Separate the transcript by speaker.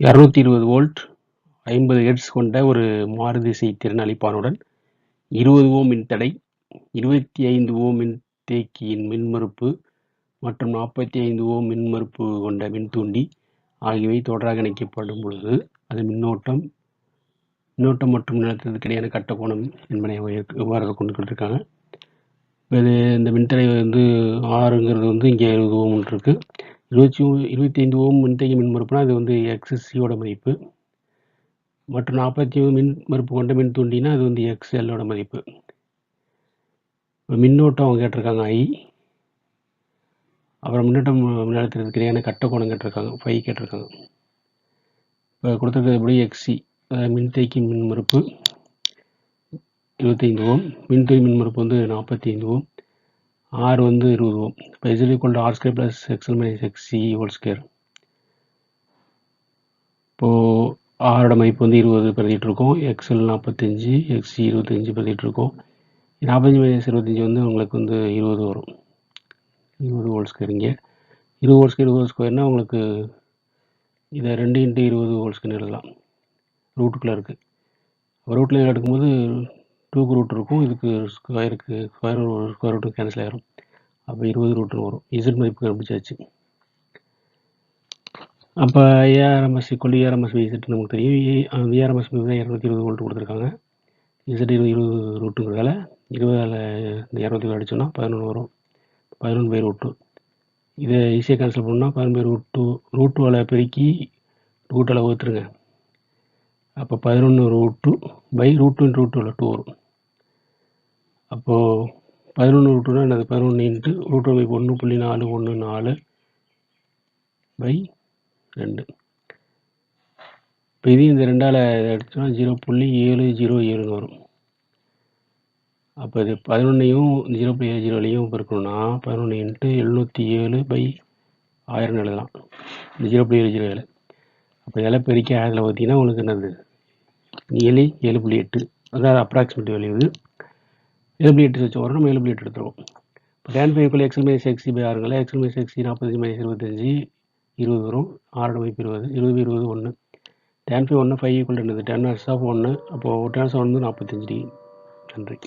Speaker 1: 220 இருபது வோல்ட் ஐம்பது ஹெட்ஸ் கொண்ட ஒரு மாறுதிசை திறனளிப்பானுடன் இருபது ஓம் மின்தடை இருபத்தி ஐந்து ஓம் மின்தேக்கியின் மின்மறுப்பு மற்றும் நாற்பத்தி ஐந்து ஓம் மின்மறுப்பு கொண்ட மின்தூண்டி ஆகியவை தொடராக இணைக்கப்படும் பொழுது அது மின்னோட்டம் மின்னோட்டம் மற்றும் நிலத்திற்கு இடையான கட்ட கோணம் என்பனை எவ்வாறு கொண்டு கொடுத்துருக்காங்க இது இந்த மின்தடை வந்து ஆறுங்கிறது வந்து இங்கே இருபது ஓம் இருக்குது இருபத்தி இருபத்தி ஐந்து ஓம் மின்தேக்கி மின்மறுப்புனா அது வந்து எக்ஸ்எஸ்சியோட மதிப்பு. மற்றும் நாற்பத்தி மின் மறுப்பு கொண்ட மின் தூண்டினா அது வந்து எக்ஸ்எல்லோட மதிப்பு. இப்போ மின்னோட்டம் அவங்க கேட்டிருக்காங்க ஐ அப்புறம் மின்னோட்டம் மின்னழுத்தத்துக்கு இடையான கட்ட கோணம் கேட்டிருக்காங்க ஃபை கேட்டிருக்காங்க. இப்போ கொடுத்துருக்கிறது எப்படி? எக்ஸி மின்தேக்கி மின்மறுப்பு. இருபத்தைந்து ஓம் மின்துறை மின்மறுப்பு வந்து நாற்பத்தி ஐந்து ஓம். ஆர் வந்து இருபது. ஓம் இப்போ is equal R square plus X L minus X C whole square இப்போது ஆரோட மதிப்பு வந்து இருபது பிரதிட்டு இருக்கோம் எக்ஸ்எல் நாற்பத்தஞ்சு எக்ஸ்சி இருபத்தஞ்சி பிரதிட்டு இருக்கோம் நாற்பத்தஞ்சு மைனஸ் இருபத்தஞ்சி வந்து உங்களுக்கு வந்து இருபது வரும். இருபது ஹோல் ஸ்கேர் இங்கே. இருபது ஹோல் ஸ்கேர் இருபது ஸ்கொயர்னால் உங்களுக்கு இதை ரெண்டு இன்ட்டு இருபது ஹோல் ஸ்கேர் எழுதலாம். ரூட்டுக்குள்ளே இருக்குது ரூட்டில் எடுக்கும்போது டூக்கு ரூட் இருக்கும். இதுக்கு ஸ்கொயருக்கு ஸ்கொயர் ஸ்கொயர் ரூட்டு கேன்சல் ஆகிரும் அப்போ இருபது ரூட்டு வரும். இசட் மதிப்பு கண்டுபிடிச்சாச்சு. அப்போ ஏஆர்எம்எஸ் கொள்ளி ஏஆர்எம்எஸ் விசெட் நமக்கு தெரியும். விஆர்எம்எஸ் தான் இரநூத்தி இருபது வோல்ட் கொடுத்துருக்காங்க. இசட் இருபது இருபது ரூட்டுங்கிறதால இருபதால் இந்த இரநூத்தி இருபது அடிச்சோன்னா பதினொன்று வரும். பதினொன்று பை ரூட் டூ இதை ஈஸியாக கேன்சல் பண்ணால் பதினொன்று பை ரூட் டூ ரூட் டூவில் பெருக்கி ரூட்டால் வகுத்துருங்க. அப்போ பதினொன்று root two by root two root டூவில் டூ வரும். அப்போது பதினொன்று ரூட் டூனா என்னது? பதினொன்று இன்ட்டு ரூட் டூ பை ஒன்று புள்ளி நாலு ஒன்று நாலு பை ரெண்டு. இப்போ இது இந்த ரெண்டால் எடுத்தோம்னா ஜீரோ புள்ளி ஏழு ஜீரோ ஏழுன்னு வரும். அப்போ இது பதினொன்றையும் ஜீரோ புள்ளி ஏழு ஜீரோலையும் பெருக்கணும்னா பதினொன்று இன்ட்டு எழுநூற்றி ஏழு பை ஆயிரம் எழுதலாம். இந்த ஜீரோ புள்ளி ஏழு ஜீரோ ஏழு. அப்போ இதெல்லாம் பெருக்கி ஆயிரத்தில் பார்த்தீங்கன்னா உங்களுக்கு என்னது? ஏழு ஏழு புள்ளி எட்டு. அதாவது அப்ராக்சிமேட் வேல்யூ இது. ஏழு வச்சு வரும் நம்ம ஏழு எடுத்துருவோம். இப்போ tan ஃபைவ்க்குள்ளே X L minus X C by ஆறுங்களா X L minus X C நாற்பத்தஞ்சு மைனஸ் இருபத்தஞ்சி இருபது வரும். ஆறு மைப்பு இருபது இருபது இருபது ஒன்று டேன் ஃபைவ் ஒன்று ஃபைவ் ஈக்குவல் என்னது? டென் ஹர்ஸ் ஆஃப் ஒன்று அப்போது டென் ஹர்ஸ் ஒன்று நாற்பத்தஞ்சு டிகிரி நன்றி.